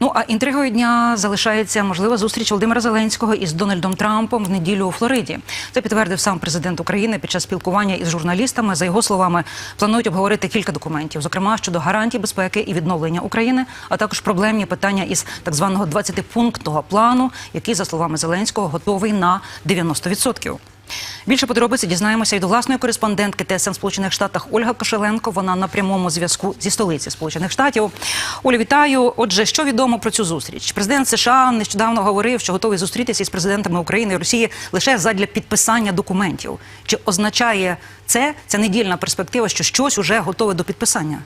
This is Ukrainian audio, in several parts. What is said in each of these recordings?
Ну а інтригою дня залишається можлива зустріч Володимира Зеленського із Дональдом Трампом в неділю у Флориді. Це підтвердив сам президент України під час спілкування із журналістами. За його словами, планують обговорити кілька документів, зокрема щодо гарантій безпеки і відновлення України, а також проблемні питання із так званого 20-пунктного плану, який, за словами Зеленського, готовий на 90%. Більше подробиці дізнаємося від власної кореспондентки ТСН Сполучених Штатах Ольга Кошеленко. Вона на прямому зв'язку зі столиці Сполучених Штатів. Оля, вітаю. Отже, що відомо про цю зустріч? Президент США нещодавно говорив, що готовий зустрітися із президентами України і Росії лише задля підписання документів. Чи означає це ця недільна перспектива, що щось уже готове до підписання?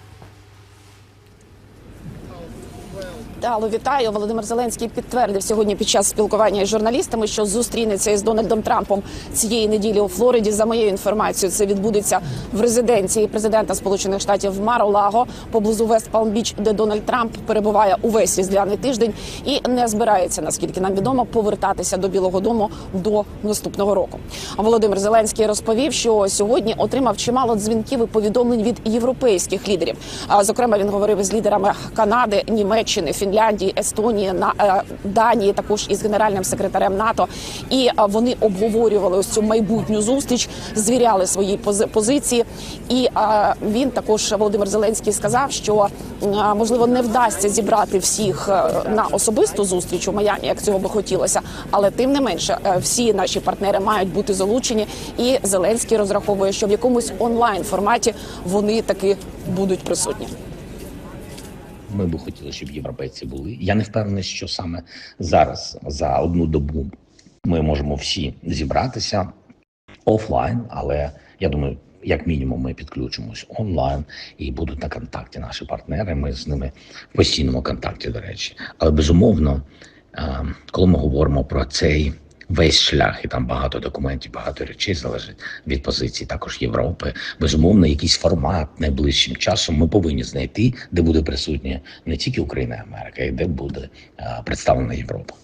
Алло, вітаю. Володимир Зеленський підтвердив сьогодні під час спілкування із журналістами, що зустрінеться із Дональдом Трампом цієї неділі у Флориді. За моєю інформацією, це відбудеться в резиденції президента Сполучених Штатів Маро-Лаго поблизу Вест Палм-Біч, де Дональд Трамп перебуває увесь різдвяний тиждень і не збирається, наскільки нам відомо, повертатися до Білого Дому до наступного року. Володимир Зеленський розповів, що сьогодні отримав чимало дзвінків і повідомлень від європейських лідерів. А зокрема, він говорив із лідерами Канади, Німеччини, Фінляндії, Естонії, на е, Данії, також із генеральним секретарем НАТО. І е, вони обговорювали ось цю майбутню зустріч, звіряли свої пози- позиції. І е, він також Володимир Зеленський сказав, що можливо не вдасться зібрати всіх на особисту зустріч у Майамі, як цього би хотілося, але тим не менше, всі наші партнери мають бути залучені. І Зеленський розраховує, що в якомусь онлайн форматі вони таки будуть присутні. Ми би хотіли, щоб європейці були. Я не впевнений, що саме зараз за одну добу ми можемо всі зібратися офлайн, але я думаю, як мінімум, ми підключимось онлайн і будуть на контакті наші партнери. Ми з ними в постійному контакті, до речі. Але безумовно, е, коли ми говоримо про цей весь шлях, і там багато документів, багато речей залежить від позиції також Європи. Безумовно, якийсь формат найближчим часом ми повинні знайти, де буде присутня не тільки Україна, і Америка, і де буде представлена Європа.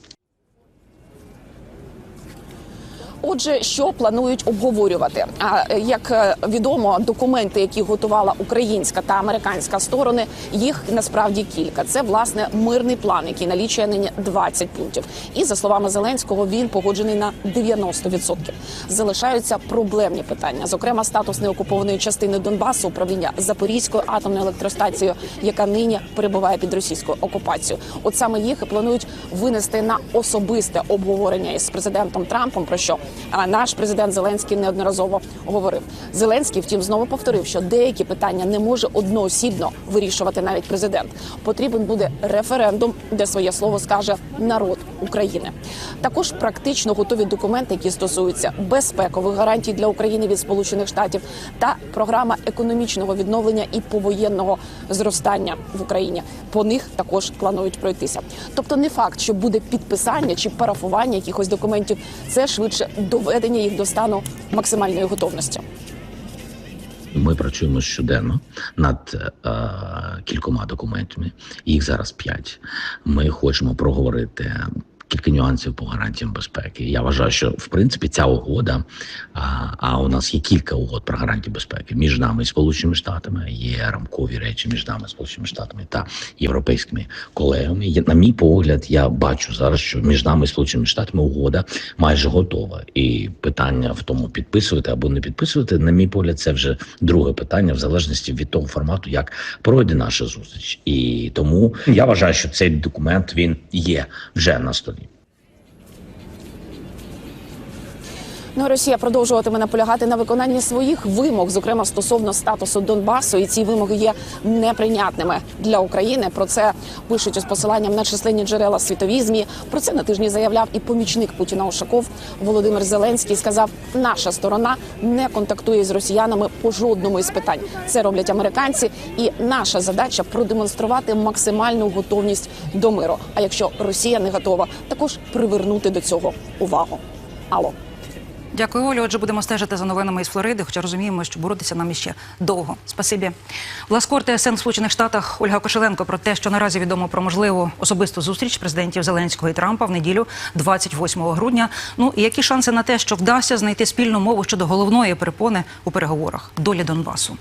Отже, що планують обговорювати? А як е, відомо, документи, які готувала українська та американська сторони, їх насправді кілька. Це власне мирний план, який налічує нині 20 пунктів. І за словами Зеленського, він погоджений на 90%. Залишаються проблемні питання, зокрема статус неокупованої частини Донбасу, управління Запорізькою атомною електростанцією, яка нині перебуває під російською окупацією. От саме їх і планують винести на особисте обговорення із президентом Трампом. Про що наш президент Зеленський неодноразово говорив. Зеленський, втім, знову повторив, що деякі питання не може одноосібно вирішувати навіть президент. Потрібен буде референдум, де своє слово скаже народ України. Також практично готові документи, які стосуються безпекових гарантій для України від Сполучених Штатів та програма економічного відновлення і повоєнного зростання в Україні. По них також планують пройтися. Тобто, не факт, що буде підписання чи парафування якихось документів, це швидше доведення їх до стану максимальної готовності. Ми працюємо щоденно над е, кількома документами. Їх зараз п'ять. Ми хочемо проговорити кілька нюансів по гарантіям безпеки. Я вважаю, що в принципі ця угода. А, а у нас є кілька угод про гарантії безпеки між нами і сполученими штатами. Є рамкові речі між нами, сполученими штатами та європейськими колегами. На мій погляд, я бачу зараз, що між нами і сполученими штатами угода майже готова. І питання в тому підписувати або не підписувати, на мій погляд, це вже друге питання, в залежності від того формату, як пройде наша зустріч. І тому я вважаю, що цей документ він є вже на столі. Ну, Росія продовжуватиме наполягати на виконанні своїх вимог, зокрема стосовно статусу Донбасу, і ці вимоги є неприйнятними для України. Про це пишуть із посиланням на численні джерела світові змі. Про це на тижні заявляв і помічник Путіна Ушаков Володимир Зеленський. Сказав, наша сторона не контактує з росіянами по жодному із питань. Це роблять американці, і наша задача продемонструвати максимальну готовність до миру. А якщо Росія не готова, також привернути до цього увагу. Алло. Дякую, Олю. Отже, будемо стежити за новинами із Флориди, хоча розуміємо, що боротися нам іще довго. Спасибі. Власкор ТСН в Сполучених Штатах Ольга Кошеленко про те, що наразі відомо про можливу особисту зустріч президентів Зеленського і Трампа в неділю, 28 грудня. Ну і які шанси на те, що вдасться знайти спільну мову щодо головної перепони у переговорах долі Донбасу?